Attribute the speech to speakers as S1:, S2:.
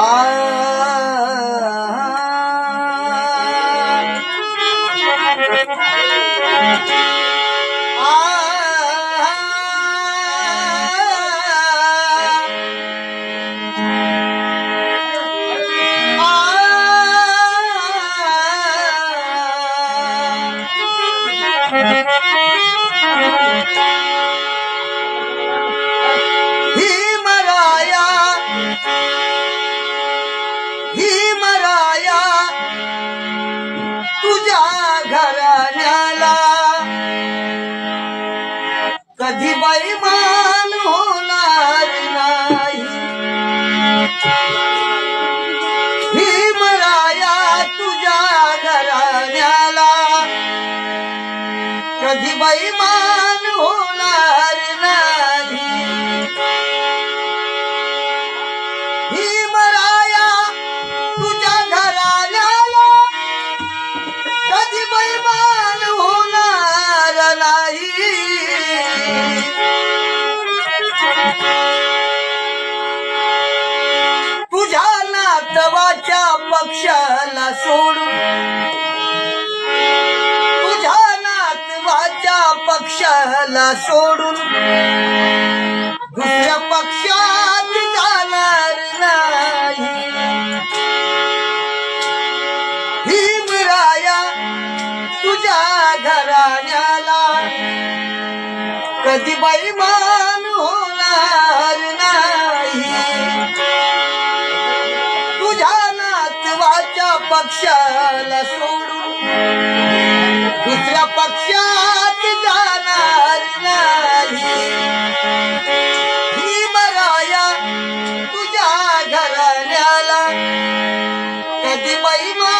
S1: आ तुझ्या घराण्याला. कधी बैमान होणार नाही. भीमराया तुझ्या घराण्याला. कधी बैमान होणार नाही. पक्षाला सोडून तुझ्या नातवाच्या पक्षाला सोडून दुसऱ्या पक्षात जाणार नाही. भीमराया तुझ्या घराण्याला कधी बैमान होणार नाही. पक्षाला सोडून दुसऱ्या पक्षात जाणार नाही. मराया तुझ्या घराण्याला कधी महिमा